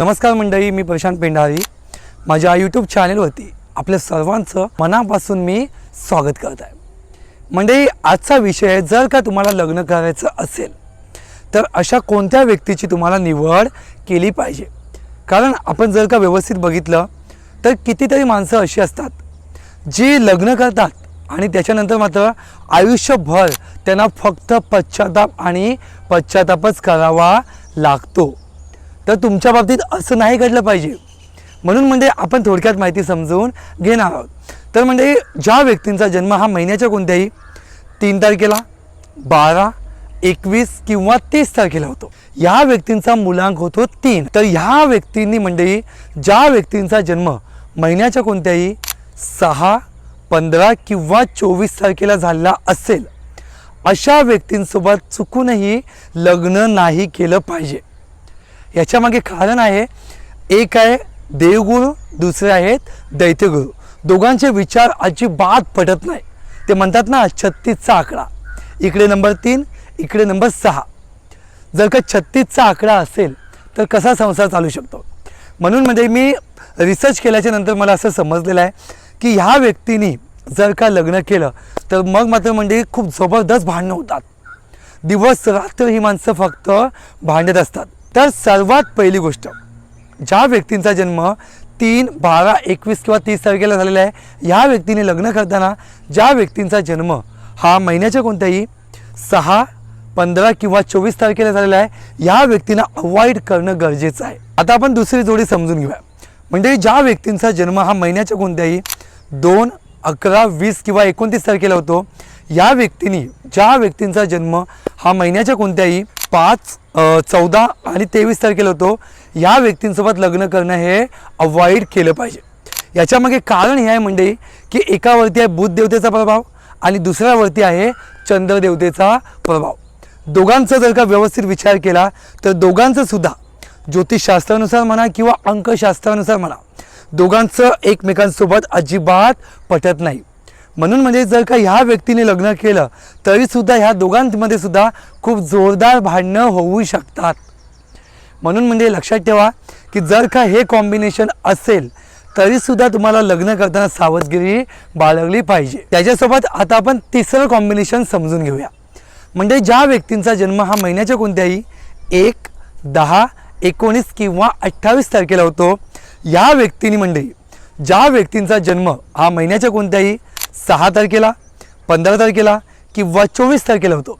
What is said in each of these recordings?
नमस्कार मंडळी मी प्रशांत पेंढारी. माझ्या यूट्यूब चॅनेलवरती आपल्या सर्वांचं मनापासून मी स्वागत करत आहे. मंडळी आजचा विषय जर का तुम्हाला लग्न करायचं असेल तर अशा कोणत्या व्यक्तीची तुम्हाला निवड केली पाहिजे? कारण आपण जर का व्यवस्थित बघितलं तर कितीतरी माणसं अशी असतात जी लग्न करतात आणि त्याच्यानंतर मात्र आयुष्यभर त्यांना फक्त पश्चाताप आणि पश्चातापच करावा लागतो. तर तुमच्या बाबतीत असं नाही घडलं पाहिजे. म्हणून म्हणजे आपण थोडक्यात माहिती समजून घेणार आहोत. तर म्हणजे ज्या व्यक्तींचा जन्म हा महिन्याच्या कोणत्याही तीन तारखेला बारा एकवीस किंवा तीस तारखेला होतो. ह्या व्यक्तींचा मुलांक होतो तीन. तर ह्या व्यक्तींनी मंडळी ज्या व्यक्तींचा जन्म महिन्याच्या कोणत्याही सहा पंधरा किंवा चोवीस तारखेला झालेला असेल अशा व्यक्तींसोबत चुकूनही लग्न नाही केलं पाहिजे. याच्यामागे कारण आहे एक आहे देवगुरु दुसरे आहेत दैत्यगुरु. दोघांचे विचार अजिबात पटत नाही. ते म्हणतात ना छत्तीसचा आकडा. इकडे नंबर तीन इकडे नंबर सहा. जर का छत्तीसचा आकडा असेल तर कसा संसार चालू शकतो? म्हणून म्हणजे मी रिसर्च केल्याच्यानंतर मला असं समजलेलं आहे की ह्या व्यक्तीने जर का लग्न केलं तर मग मात्र म्हणजे खूप जबरदस्त भांडणं होतात. दिवस रात्र ही माणसं फक्त भांडत असतात. तर सर्वात पहिली गोष्ट ज्या व्यक्तींचा जन्म तीन बारा एकवीस किंवा तीस तारखेला झालेला आहे ह्या व्यक्तीने लग्न करताना ज्या व्यक्तींचा जन्म हा महिन्याच्या कोणत्याही सहा पंधरा किंवा चोवीस तारखेला झालेला आहे ह्या व्यक्तींना अवॉइड करणं गरजेचं आहे. आता आपण दुसरी जोडी समजून घेऊया. म्हणजे ज्या व्यक्तींचा जन्म हा महिन्याच्या कोणत्याही दोन अकरा वीस किंवा एकोणतीस तारखेला होतो. या व्यक्तींनी ज्या व्यक्तींचा जन्म हा महिन्याच्या कोणत्याही पाच चौदा आणि तेवीस तारखेला होतो या व्यक्तींसोबत लग्न करणं हे अवॉइड केलं पाहिजे. याच्यामागे कारण हे आहे म्हणजे की एकावरती आहे बुध देवतेचा प्रभाव आणि दुसऱ्यावरती आहे चंद्रदेवतेचा प्रभाव. दोघांचा जर का व्यवस्थित विचार केला तर दोघांचं सुद्धा ज्योतिषशास्त्रानुसार म्हणा किंवा अंकशास्त्रानुसार म्हणा दोघांचं एकमेकांसोबत अजिबात पटत नाही. म्हणून म्हणजे जर का ह्या व्यक्तीने लग्न केलं तरीसुद्धा ह्या दोघांमध्ये सुद्धा खूप जोरदार भांडणं होऊ शकतात. म्हणून म्हणजे लक्षात ठेवा की जर का हे कॉम्बिनेशन असेल तरीसुद्धा तुम्हाला लग्न करताना सावधगिरी बाळगली पाहिजे. त्याच्यासोबत आता आपण तिसरं कॉम्बिनेशन समजून घेऊया. म्हणजे ज्या व्यक्तींचा जन्म हा महिन्याच्या कोणत्याही एक दहा एकोणीस किंवा अठ्ठावीस तारखेला होतो या व्यक्तीने म्हणजे ज्या व्यक्तींचा जन्म हा महिन्याच्या कोणत्याही सहा तारखेला पंधरा तारखेला किंवा चोवीस तारखेला होतो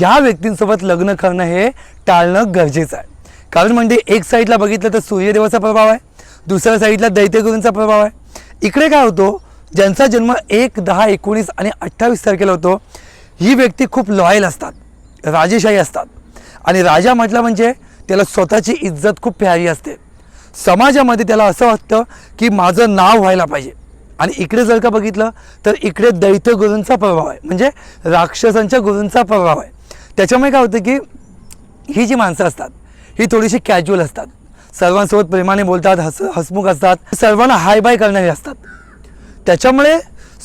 या व्यक्तींसोबत लग्न करणं हे टाळणं गरजेचं आहे. कारण म्हणजे एक साईडला बघितलं तर सूर्यदेवाचा प्रभाव आहे दुसऱ्या साईडला दैत्यगुरूंचा प्रभाव आहे. इकडे काय होतो ज्यांचा जन्म एक दहा एकोणीस आणि अठ्ठावीस तारखेला होतो ही व्यक्ती खूप लॉयल असतात राजेशाही असतात. आणि राजा म्हटलं म्हणजे त्याला स्वतःची इज्जत खूप प्यारी असते. समाजामध्ये त्याला असं वाटतं की माझं नाव व्हायला पाहिजे. आणि इकडे जर का बघितलं तर इकडे दैत्य गुरूंचा प्रभाव आहे. म्हणजे राक्षसांच्या गुरूंचा प्रभाव आहे. त्याच्यामुळे काय होतं की ही जी माणसं असतात ही थोडीशी कॅज्युअल असतात. सर्वांसोबत प्रेमाने बोलतात हस हसमुख असतात. सर्वांना हाय बाय करणारे असतात. त्याच्यामुळे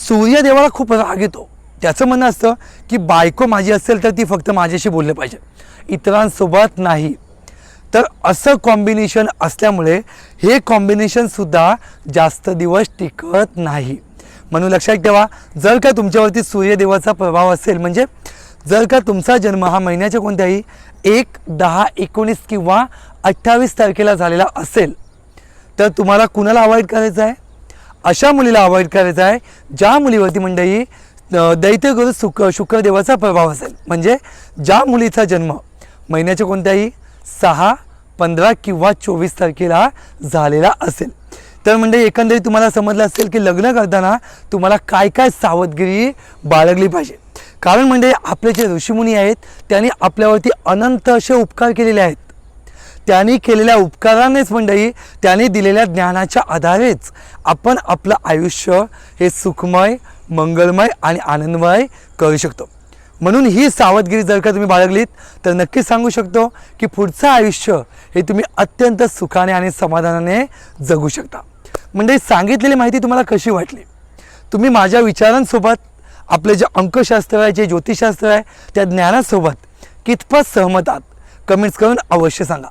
सूर्यदेवाला खूप राग येतो. त्याचं म्हणणं असतं की बायको माझी असेल तर ती फक्त माझ्याशी बोलले पाहिजे. इतरांसोबत नाही. तर असं कॉम्बिनेशन असल्यामुळे हे कॉम्बिनेशनसुद्धा जास्त दिवस टिकत नाही. म्हणून लक्षात ठेवा जर का तुमच्यावरती सूर्यदेवाचा प्रभाव असेल म्हणजे जर का तुमचा जन्म हा महिन्याच्या कोणत्याही एक दहा एकोणीस किंवा अठ्ठावीस तारखेला झालेला असेल तर तुम्हाला कुणाला अवॉइड करायचं आहे? अशा मुलीला अवॉइड करायचं आहे ज्या मुलीवरती मंडळी दैत्यगुरु शुक शुक्रदेवाचा प्रभाव असेल. म्हणजे ज्या मुलीचा जन्म महिन्याच्या कोणत्याही सहा पंधरा किंवा चोवीस तारखेला झालेला असेल. तर म्हणजे एकंदरीत तुम्हाला समजलं असेल की लग्न करताना तुम्हाला काय काय सावधगिरी बाळगली पाहिजे. कारण म्हणजे आपले जे ऋषीमुनी आहेत त्यांनी आपल्यावरती अनंत असे उपकार केलेले आहेत. त्यांनी केलेल्या उपकारानेच मंडळी त्यांनी दिलेल्या ज्ञानाच्या आधारेच आपण आपलं आयुष्य हे सुखमय मंगलमय आणि आनंदमय करू शकतो. म्हणून ही सावधगिरी जर का तुम्ही बाळगलीत तर नक्कीच सांगू शकतो की पुढचं आयुष्य हे तुम्ही अत्यंत सुखाने आणि समाधानाने जगू शकता. म्हणजे सांगितलेली माहिती तुम्हाला कशी वाटली? तुम्ही माझ्या विचारांसोबत आपले जे अंकशास्त्र आहे जे ज्योतिषशास्त्र आहे त्या ज्ञानासोबत कितपत सहमत आहात? कमेंट्स करून अवश्य सांगा.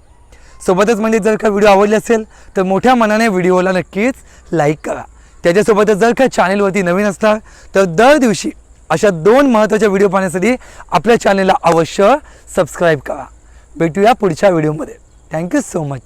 सोबतच म्हणजे जर का व्हिडिओ आवडले असेल तर मोठ्या मनाने व्हिडिओला नक्कीच लाईक करा. त्याच्यासोबतच जर का चॅनेलवरती नवीन असणार तर दर दिवशी अशा दोन महत्त्वाच्या व्हिडिओ पाहण्यासाठी आपल्या चॅनेलला अवश्य सबस्क्राईब करा. भेटूया पुढच्या व्हिडिओमध्ये. Thank you so much